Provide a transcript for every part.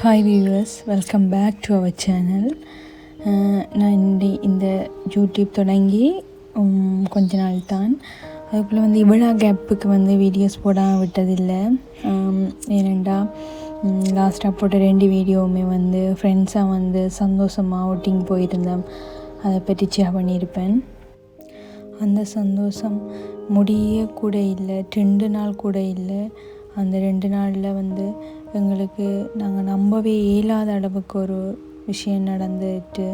Hi viewers welcome back to our channel நான் இந்த இந்த யூடியூப் தொடங்கி கொஞ்ச நாள் தான். அதுக்குள்ளே வந்து இவ்வளோ கேப்புக்கு வந்து வீடியோஸ் போடாமல் விட்டதில்லை. ஏனெண்டா லாஸ்ட்டாக போட்ட ரெண்டு வீடியோவுமே வந்து ஃப்ரெண்ட்ஸாக வந்து சந்தோஷமாக அவுட்டிங் போயிருந்தோம். அதை பற்றி ஷேர் பண்ணியிருப்பேன். அந்த சந்தோஷம் முடிய கூட இல்லை ரெண்டு நாள் கூட இல்லை அந்த ரெண்டு நாளில் வந்து எங்களுக்கு நாங்கள் நம்பவே இயலாத அளவுக்கு ஒரு விஷயம் நடந்துட்டு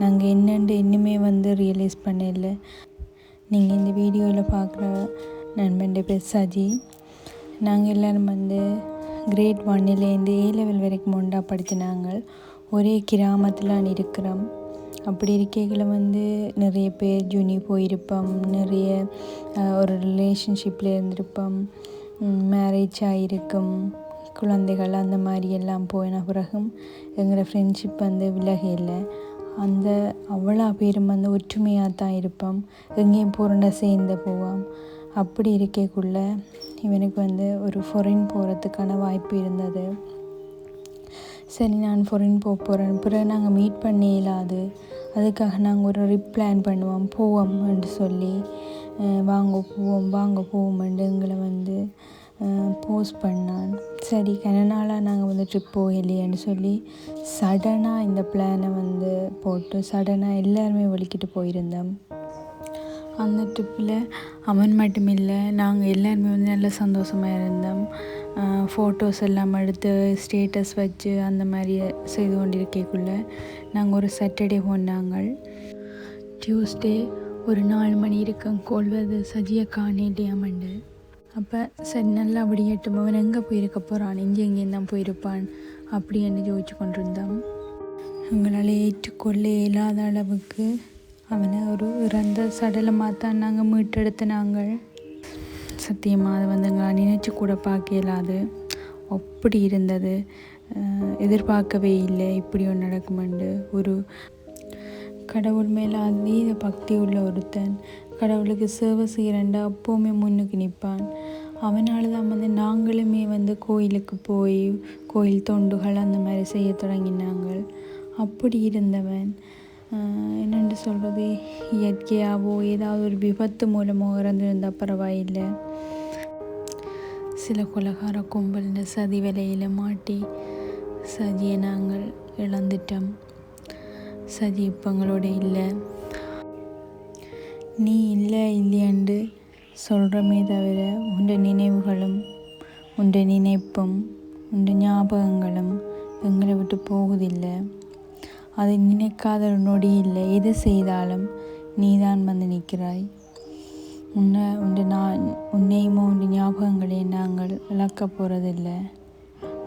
நாங்கள் என்னென்று இன்னுமே வந்து ரியலைஸ் பண்ணல. நீங்கள் இந்த வீடியோவில் பார்க்குற நண்பன் பேர் சஜி. நாங்கள் எல்லோரும் வந்து கிரேட் ஒன்னிலேருந்து ஏ லெவல் வரைக்கும் ஒன்றா படித்தினாங்க ஒரே கிராமத்தில் இருக்கிறோம் அப்படி இருக்கைகளை வந்து நிறைய பேர் ஜூனி போயிருப்போம். நிறைய ஒரு ரிலேஷன்ஷிப்பில் இருந்திருப்போம். மேரேஜ் ஆகிருக்கும் குழந்தைகள் அந்த மாதிரி எல்லாம் போயின பிறகும் எங்களோட ஃப்ரெண்ட்ஷிப் வந்து விலகையில் அந்த அவ்வளோ பேரும் வந்து ஒற்றுமையாக தான் இருப்போம். எங்கேயும் போகிறோன்னா சேர்ந்து போவோம். அப்படி இருக்கக்குள்ள இவனுக்கு வந்து ஒரு ஃபொரின் போகிறதுக்கான வாய்ப்பு இருந்தது. சரி நான் ஃபாரின் போக போகிறேன் பிறகு நாங்கள் மீட் பண்ண இயலாது. அதுக்காக நாங்கள் ஒரு ரிப் பிளான் பண்ணுவோம். போவோம்னு சொல்லி வாங்க போவோம் வாங்க போவோம்ண்டு எங்களை வந்து போஸ்ட் பண்ணான். சரி கன நாளாக நாங்கள் வந்து ட்ரிப் போகலையேன்னு சொல்லி சடனாக இந்த பிளானை வந்து போட்டு சடனாக எல்லாருமே ஒழிக்கிட்டு போயிருந்தோம். அந்த ட்ரிப்பில் அவன் மட்டும் இல்லை நாங்கள் எல்லாருமே வந்து நல்ல சந்தோஷமாக இருந்தோம். ஃபோட்டோஸ் எல்லாம் எடுத்து ஸ்டேட்டஸ் வச்சு அந்த மாதிரி செய்து கொண்டிருக்கக்குள்ள நாங்கள் ஒரு சாட்டர்டே போனாங்க. டியூஸ்டே ஒரு நாலு மணி இருக்கும் கொள்வது சஜியை காணேலியாமண்டு அப்போ சரி நல்லா விடியட்டும் அவன் எங்கே போயிருக்க போகிறான் இங்கே எங்கேயும் தான் போயிருப்பான் அப்படின்னு யோசிச்சு கொண்டிருந்தான். எங்களால் ஏற்றுக்கொள்ள இயலாத அளவுக்கு அவனை ஒரு இறந்த சடலமாக தான் நாங்கள் மீட்டெடுத்து நாங்கள். சத்தியமாக அதை வந்து எங்களால் நினச்சி கூட பார்க்க இயலாது. அப்படி இருந்தது. எதிர்பார்க்கவே இல்லை. இப்படி ஒன்று நடக்குமெண்டு ஒரு கடவுள் மேலே அதீத பக்தி உள்ள ஒருத்தன். கடவுளுக்கு சேவை செய்கிறண்டா அப்போவுமே முன்னுக்கு நிற்பான். அவனால தான் வந்து நாங்களுமே வந்து கோயிலுக்கு போய் கோயில் தொண்டுகள் அந்த மாதிரி செய்ய தொடங்கினாங்க அப்படி இருந்தவன். என்னென்று சொல்கிறது இயற்கையாகவோ ஏதாவது ஒரு விபத்து மூலமோ இறந்துருந்தால் பரவாயில்லை. சில கொலகார கும்பல் சதி வேலையில் மாட்டி சதியை நாங்கள் இழந்துட்டோம். சதி இப்போ எங்களோட இல்லை. நீ இல்லை இல்லையண்டு சொல்கிறமே தவிர உண்ட நினைவுகளும் உண்ட நினைப்பும் உண்ட ஞாபகங்களும் எங்களை விட்டு போகுதில்லை. அதை நினைக்காத நொடி இல்லை. எது செய்தாலும் நீதான் வந்து நிற்கிறாய். உன்னை உண்டு நான் உன்னையுமோ உண்டு ஞாபகங்களையும் நாங்கள் இழக்க போகிறதில்லை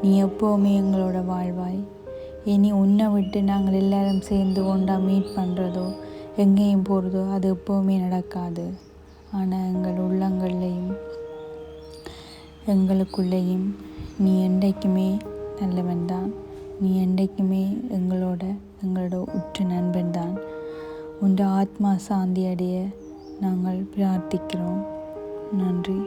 நீ எப்போவுமே எங்களோட வாழ்வாய். இனி உன்னை விட்டு நாங்கள் எல்லாரும் சேர்ந்து ஒன்றா மீட் பண்ணுறதோ எங்கேயும் போகிறதோ அது எப்போவுமே நடக்காது. ஆனால் எங்கள் உள்ளங்கள்லையும் எங்களுக்குள்ளேயும் நீ என்றைக்குமே நல்லவன் தான். நீ என்றைக்குமே எங்களோட எங்களோட உற்ற நண்பன் தான். உன் ஆத்மா சாந்தி அடைய நாங்கள் பிரார்த்திக்கிறோம். நன்றி.